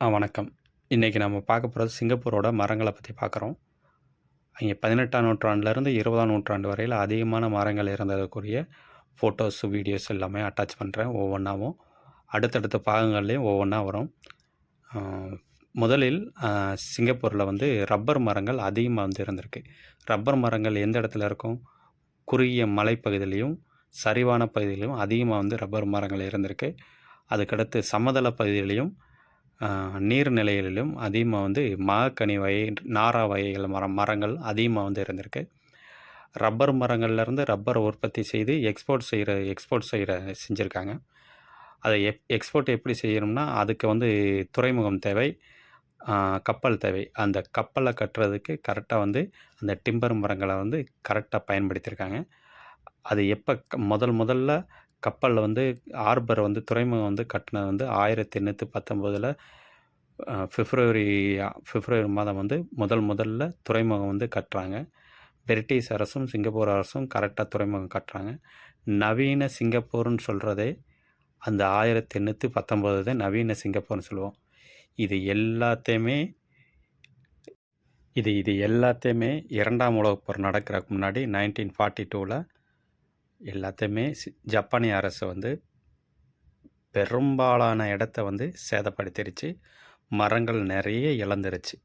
ஆ வணக்கம். இன்னைக்கு நம்ம பார்க்க போகிறது சிங்கப்பூரோட மரங்களை பற்றி பார்க்குறோம். அங்கே 18ஆம் நூற்றாண்டுலேருந்து 20ஆம் நூற்றாண்டு வரையில் அதிகமான மரங்கள் இருந்ததுக்குரிய ஃபோட்டோஸ், வீடியோஸ் எல்லாமே அட்டாச் பண்ணுறேன் ஒவ்வொன்றாவும் அடுத்தடுத்த பாகங்கள்லேயும் ஒவ்வொன்றா வரும். முதலில் சிங்கப்பூரில் வந்து ரப்பர் மரங்கள் அதிகமாக வந்து இருந்திருக்கு. ரப்பர் மரங்கள் எந்த இடத்துல இருக்கும்? குறுகிய மலைப்பகுதியிலையும் சரிவான பகுதியிலையும் அதிகமாக வந்து ரப்பர் மரங்கள் இருந்திருக்கு. அதுக்கடுத்து சமதள பகுதியிலையும் நீர்நிலைகளிலும் அதிகமாக வந்து மகக்கனி வகை, நாரா வகைகள் மரம் மரங்கள் அதிகமாக வந்து இருந்திருக்கு. ரப்பர் மரங்கள்லேருந்து ரப்பர் உற்பத்தி செய்து எக்ஸ்போர்ட் செய்கிற எக்ஸ்போர்ட் செய்கிற செஞ்சுருக்காங்க அதை எப் எக்ஸ்போர்ட் எப்படி செய்யணும்னா, அதுக்கு வந்து துறைமுகம் தேவை. கப்பல் தேவை. அந்த கப்பலை கட்டுறதுக்கு கரெக்டாக வந்து அந்த டிம்பர் மரங்களை வந்து கரெக்டாக பயன்படுத்தியிருக்காங்க. அது எப்போ முதல் முதல்ல கப்பலில் வந்து ஆர்பர் வந்து துறைமுகம் வந்து கட்டினது வந்து ஆயிரத்தி எண்ணூற்றி பத்தொம்போதில் பிப்ரவரி பிப்ரவரி மாதம் வந்து முதல் முதல்ல துறைமுகம் வந்து கட்டுறாங்க. பிரிட்டிஷ் அரசும், சிங்கப்பூர் அரசும் கரெக்டாக துறைமுகம் கட்டுறாங்க. நவீன சிங்கப்பூர்னு சொல்கிறதே அந்த 1819 தான் நவீன சிங்கப்பூர்னு சொல்லுவோம். இது எல்லாத்தையுமே இது இது எல்லாத்தையுமே இரண்டாம் உலகப் போர் நடக்கிறதுக்கு முன்னாடி 1942ல எல்லாத்தையுமே சி ஜப்பானிய அரசு வந்து பெரும்பாலான இடத்த வந்து சேதப்படுத்திருச்சு. மரங்கள் நிறைய இழந்துருச்சு.